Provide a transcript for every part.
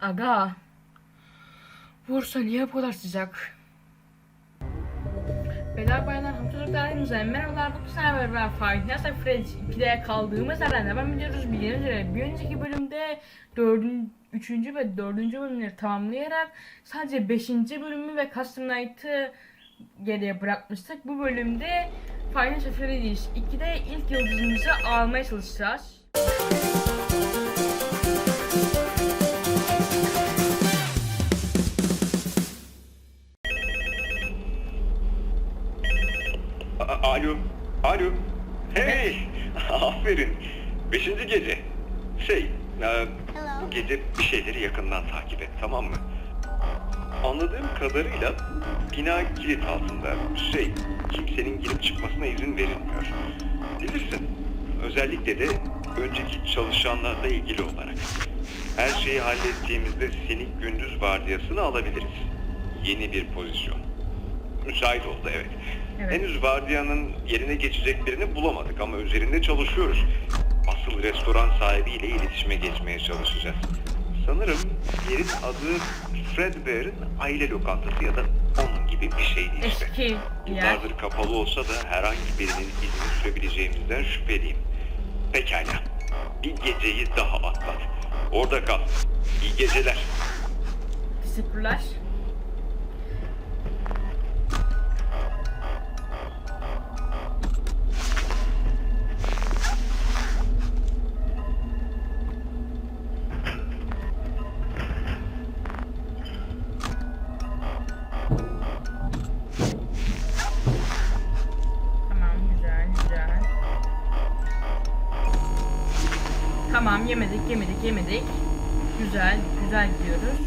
Aga. Bursa niye bu kadar sıcak? Beyler bayanlar hamçocuklar hepinize merhabalar bu sefer ben Five Nights at Freddy's 2'de kaldığımız yerden devam ediyoruz bildiğiniz üzere bir önceki bölümde 4. 3. ve 4. bölümleri tamamlayarak sadece 5. bölümü ve Custom Night'ı geriye bırakmıştık. Bu bölümde at Freddy's 2'de ilk yıldızımızı almaya çalışacağız. A- Alo, alo. Hey, aferin. Beşinci gece. Şey, e, bu gece bir şeyleri yakından takip et, tamam mı? Anladığım kadarıyla bina kilit altında. Şey, kimsenin girip çıkmasına izin verilmiyor. Bilirsin, özellikle de önceki çalışanlarla ilgili olarak. Her şeyi hallettiğimizde seni gündüz vardiyasını alabiliriz. Yeni bir pozisyon. Müsait oldu evet. Evet. Henüz vardiyanın yerine geçecek birini bulamadık ama üzerinde çalışıyoruz. Asıl restoran sahibiyle iletişime geçmeye çalışacağız. Sanırım yerin adı Fredbear'ın aile lokantası ya da onun gibi bir şeydi işte. Eski yer. Yıllardır kapalı olsa da herhangi birinin izini sürebileceğimizden şüpheliyim. Pekala. Bir geceyi daha atlat. Orada kal. İyi geceler. Teşekkürler. Yemedik yemedik yemedik. Güzel güzel gidiyoruz.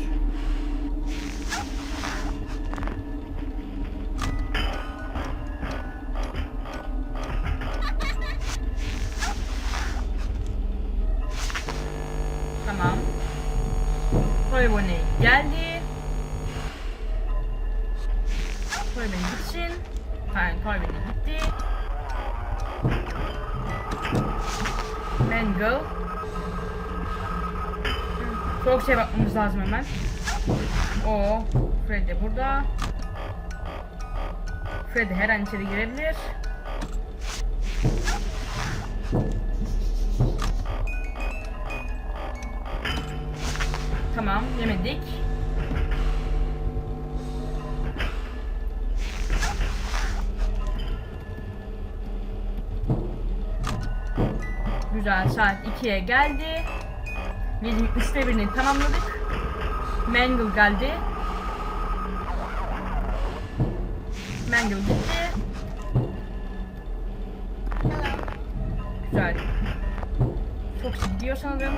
Tamam. Toy Bonnie geldi. Toy Bonnie gitsin. Hayır Toy Bonnie gitti. Mango. Çok şey bakmamız lazım hemen. O Freddy burada. Freddy her an içeri girebilir. Tamam yemedik. Güzel saat 2'ye geldi. Üçte birini tamamladık. Mangle geldi. Mangle gitti. Güzel. Çok gidiyor sanırım.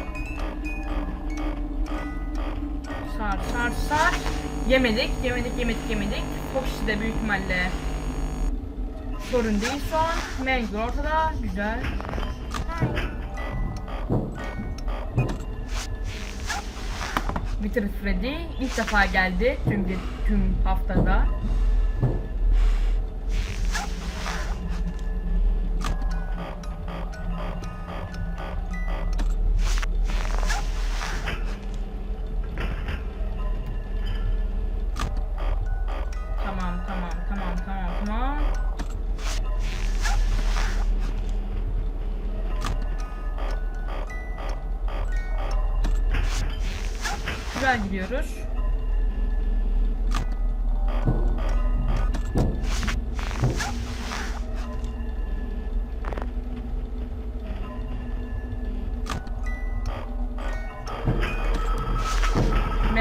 Sar sar sar. Yemedik, yemedik, yemedik, yemedik. Foxy de büyük ihtimalle sorun değil şu an. Mangle ortada. Güzel. Bitir Freddy ilk defa geldi tüm tüm haftada.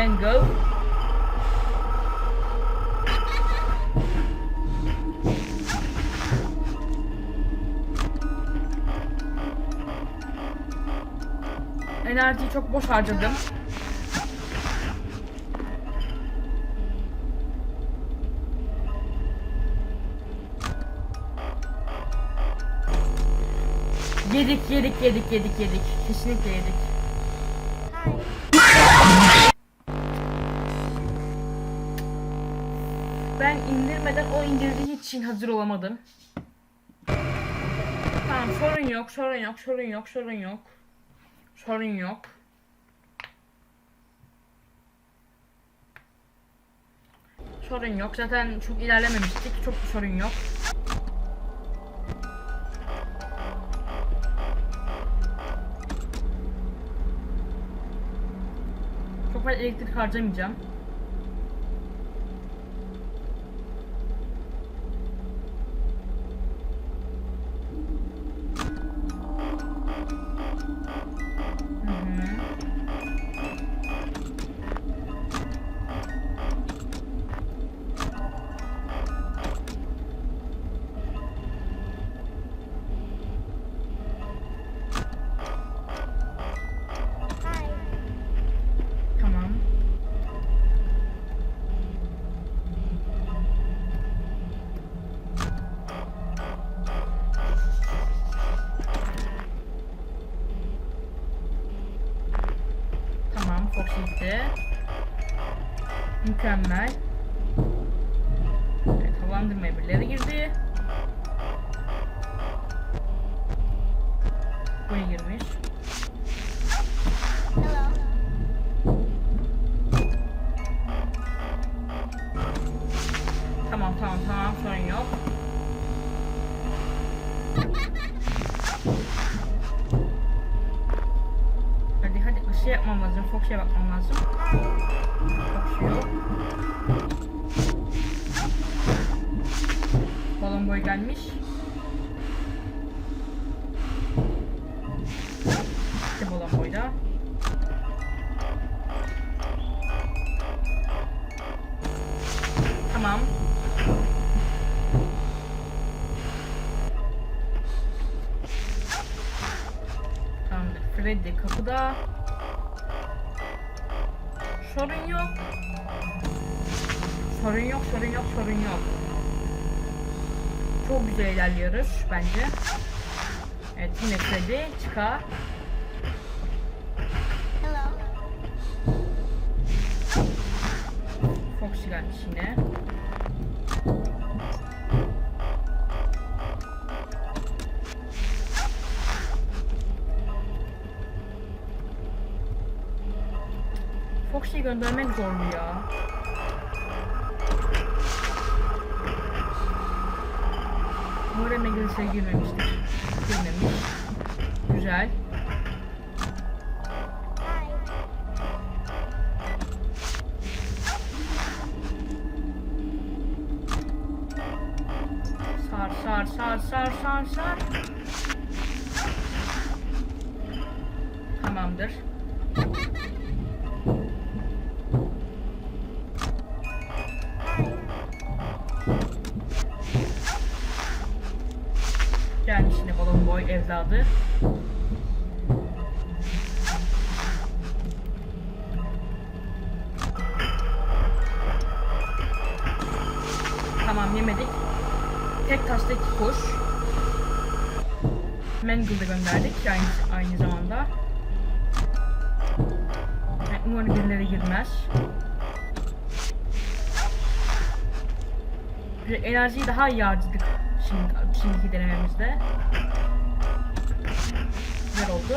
Mango. Enerjiyi çok boş harcadım. Yedik yedik yedik yedik yedik. Kesinlikle yedik. indirmeden o indirdiği için hazır olamadım. Tamam sorun yok, sorun yok, sorun yok, sorun yok. Sorun yok. Sorun yok. Zaten çok ilerlememiştik. Çok sorun yok. Çok fazla elektrik harcamayacağım. Fox gitti. Mükemmel. Evet, havalandırma birileri girdi. Bu girmiş. Fox'a bakmam lazım. Yok. Balon boy gelmiş. Sorun yok, sorun yok. Çok güzel ilerliyoruz bence. Evet yine Freddy çıkar. Foxy gelmiş yine. Foxy'yi göndermek zorlu ya. Umarım Megalis'e girmemiştir. Girmemiş. Güzel. Sar sar sar sar sar sar. Evladı. Tamam yemedik. Tek taşta iki kuş. Mangle'ı gönderdik aynı, aynı zamanda. Umarım birileri girmez. Enerjiyi daha iyi harcadık şimdi, şimdiki denememizde. Güzel oldu.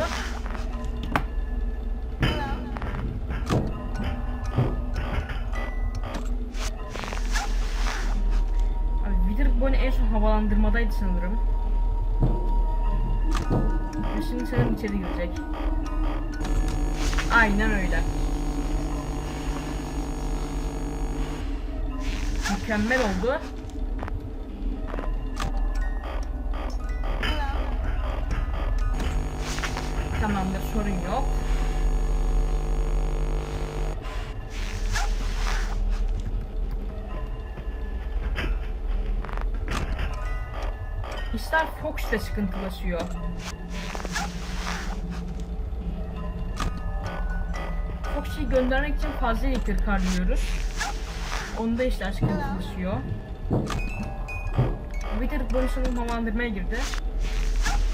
Abi Bonnie en son havalandırmadaydı sanırım. Şimdi sanırım içeri girecek. Aynen öyle. Mükemmel oldu. Tamamdır sorun yok. İşler Fox da sıkıntılaşıyor. Fox'u göndermek için fazla elektrik harcıyoruz. Onda işler sıkıntılaşıyor. Wither boyusunu havalandırmaya girdi.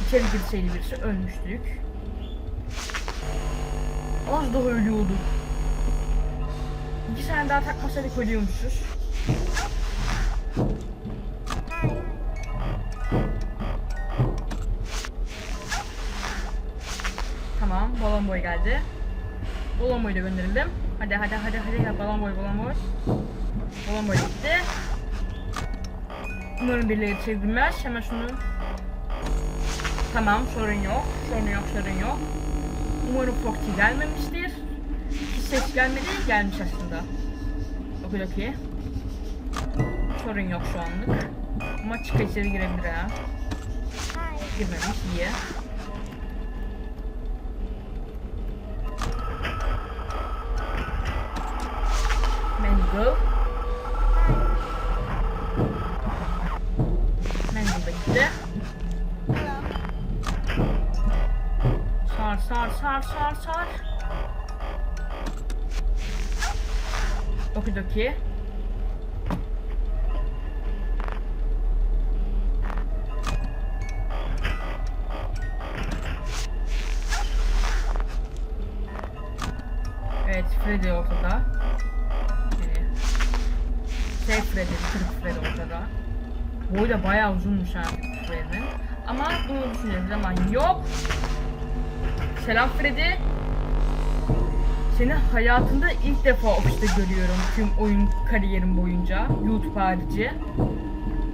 İçeri girseydi birisi ölmüştük. Az daha ölüyorduk. İki sene daha takmasaydık ölüyormuşuz. Tamam, balon boy geldi. Balon boyu da gönderelim. Hadi hadi hadi hadi balon boy balon boy. Babam böyle gitti. Umarım birileri çevirmez. Hemen şunu... Tamam sorun yok. Sorun yok sorun yok. Umarım Foxy gelmemiştir. Hiç ses gelmedi. Gelmiş aslında. Okey okey. Sorun yok şu anlık. Ama çık içeri girebilir ha. Girmemiş iyi. Sar sar sar sar sar. Okidoki. Evet, Freddy ortada. Yani, şey Freddy, kırık Freddy ortada. Boyu da bayağı uzunmuş ha Freddy'nin. Ama bunu düşünüyorum zaman yok. Selam Freddy. Seni hayatımda ilk defa ofiste görüyorum tüm oyun kariyerim boyunca. YouTube harici.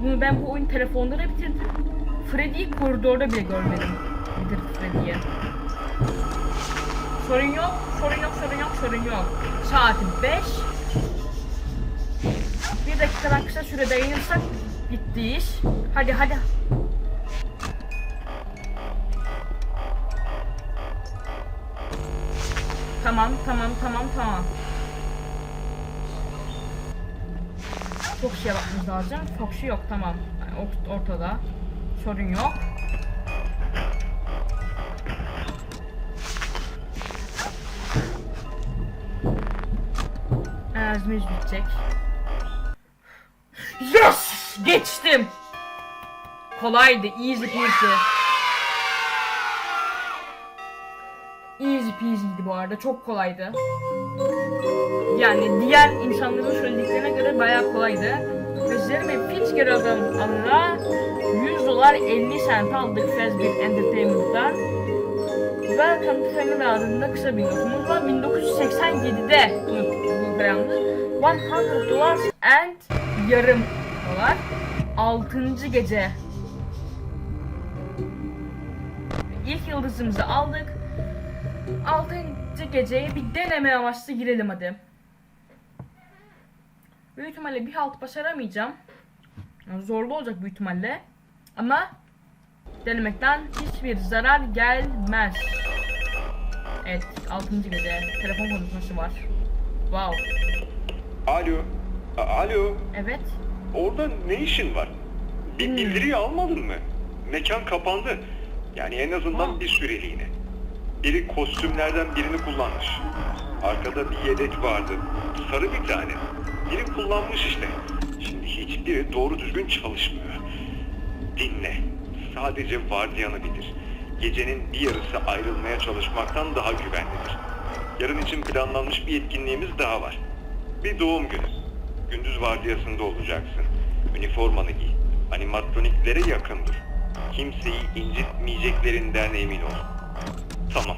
Bunu ben bu oyun telefonda da bitirdim. Freddy'yi koridorda bile görmedim. Bitir Freddy'yi. Sorun yok, sorun yok, sorun yok, sorun yok. Saati 5. Bir dakikadan kısa süre dayanırsak bitti iş. Hadi hadi. Tamam, tamam, tamam, tamam. Çok şey bakmamız lazım. Çok şey yok, tamam. Ortada. Sorun yok. Enerjimiz bitecek. Yes! Geçtim. Kolaydı. Easy peasy. Bu arada. Çok kolaydı. Yani diğer insanların söylediklerine göre bayağı kolaydı. Ve Jeremy Fitzgerald'ın adına 100 dolar 50 cent aldık Fazbear Entertainment'tan. Welcome to Family adında kısa bir notumuz var. 1987'de bu, beyanlı. 100 dollars and yarım dolar. 6. gece. İlk yıldızımızı aldık. 6. geceye bir deneme amaçlı girelim hadi. Büyük ihtimalle bir halt başaramayacağım. Yani zorlu olacak büyük ihtimalle. Ama denemekten hiçbir zarar gelmez. Evet, 6. gece telefon konuşması var. Wow. Alo. A- Alo. Evet. Orada ne işin var? Bir Hmm. bildiriyi almadın mı? Mekan kapandı. Yani en azından Ha. bir süreliğine. Biri kostümlerden birini kullanmış. Arkada bir yedek vardı. Sarı bir tane. Biri kullanmış işte. Şimdi hiçbiri doğru düzgün çalışmıyor. Dinle. Sadece vardiyanı bitir. Gecenin bir yarısı ayrılmaya çalışmaktan daha güvenlidir. Yarın için planlanmış bir etkinliğimiz daha var. Bir doğum günü. Gündüz vardiyasında olacaksın. Üniformanı giy. Animatroniklere yakın dur. Kimseyi incitmeyeceklerinden emin ol. Tamam.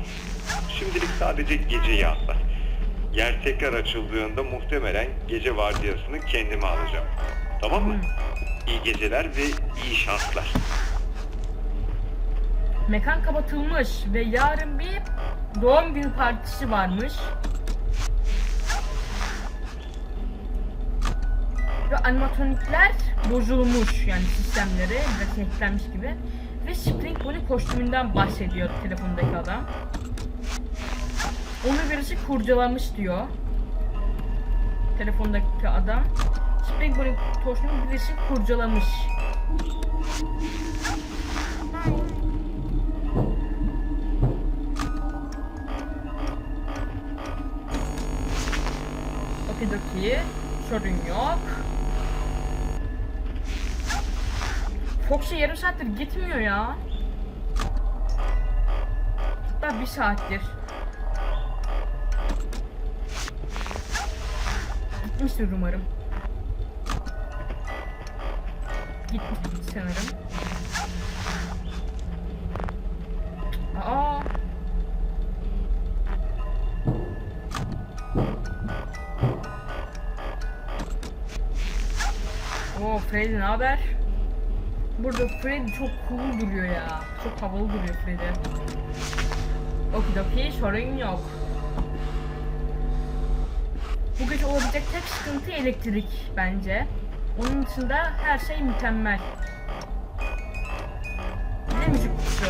Şimdilik sadece geceyi atlat. Yer tekrar açıldığında muhtemelen gece vardiyasını kendime alacağım. Tamam mı? İyi geceler ve iyi şanslar. Mekan kapatılmış ve yarın bir doğum günü partisi varmış. Ve animatronikler bozulmuş yani sistemleri biraz hacklenmiş gibi. Ve Spring Bonnie kostümünden bahsediyor telefondaki adam. Onu birisi kurcalamış diyor. Telefondaki adam. Spring Bonnie kostümünü birisi kurcalamış. Okidoki. Sorun yok. Foxy yarım saattir gitmiyor ya. Hatta bir saattir. Gitmiştir umarım. Gitmiştir sanırım. Aa. Oo Freddy ne haber? Burada Freddy çok cool duruyor ya. Çok havalı duruyor Freddy. Okidoki sorun yok. Bu gece olabilecek tek sıkıntı elektrik bence. Onun dışında her şey mükemmel. De müzik kutusu.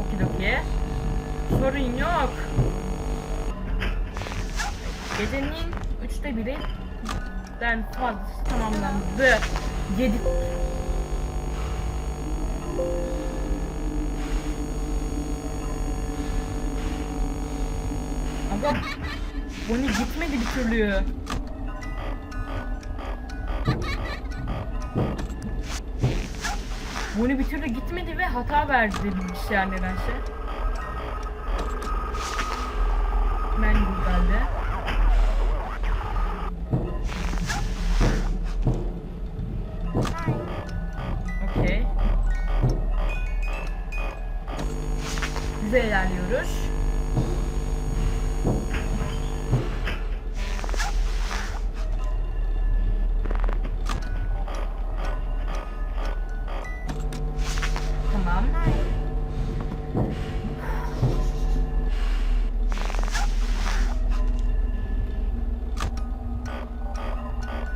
Okidoki. Sorun yok. Gecenin üçte biri den fazlası tamamlandı. Yedi. Aga Bonnie gitmedi bir türlü. Bonnie bir türlü gitmedi ve hata verdi bilgisayar nedense. Ben geldi.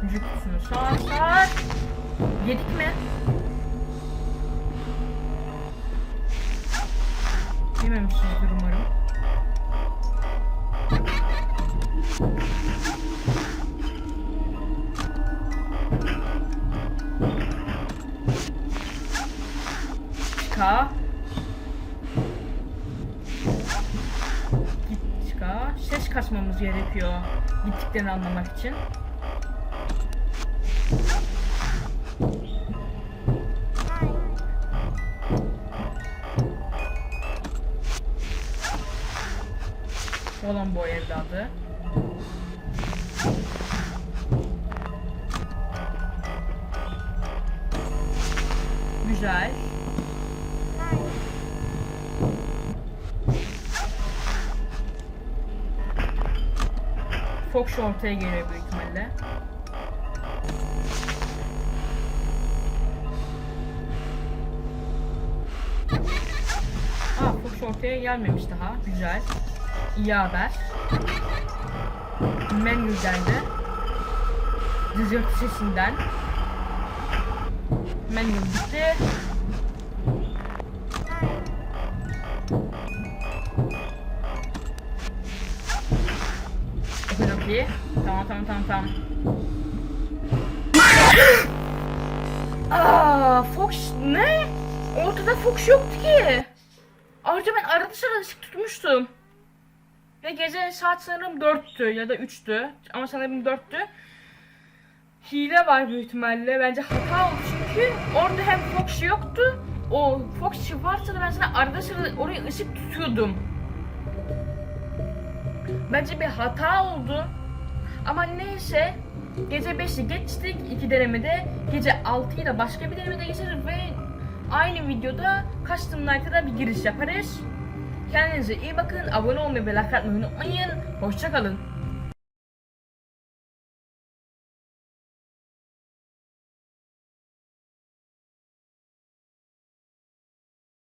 Kutusunu sağ sağ. Yedik mi? Yememişizdir umarım. Çıka. Git çıka. Ses kasmamız gerekiyor. Gittiklerini anlamak için. Olan bu evladı. Güzel. Fox ortaya geliyor büyük ihtimalle. Aa Fox ortaya gelmemiş daha. Güzel. İyi haber. Menü geldi. Dizört sesinden. Menü bitti. Okey. Tamam tamam tamam tamam. Aa, Fox ne? Ortada Fox yoktu ki. Ayrıca ben arada sırada tutmuştum. Ve gece saat sanırım 4'tü ya da 3'tü. Ama sanırım 4'tü. Hile var büyük ihtimalle. Bence hata oldu çünkü orada hem Fox yoktu. O Fox varsa da ben sana arada sırada oraya ışık tutuyordum. Bence bir hata oldu. Ama neyse. Gece 5'i geçtik iki denemede. Gece 6'yı da başka bir denemede geçeriz ve aynı videoda Custom Night'a da bir giriş yaparız. Kendinize iyi bakın. Abone olmayı ve like atmayı unutmayın. Hoşçakalın.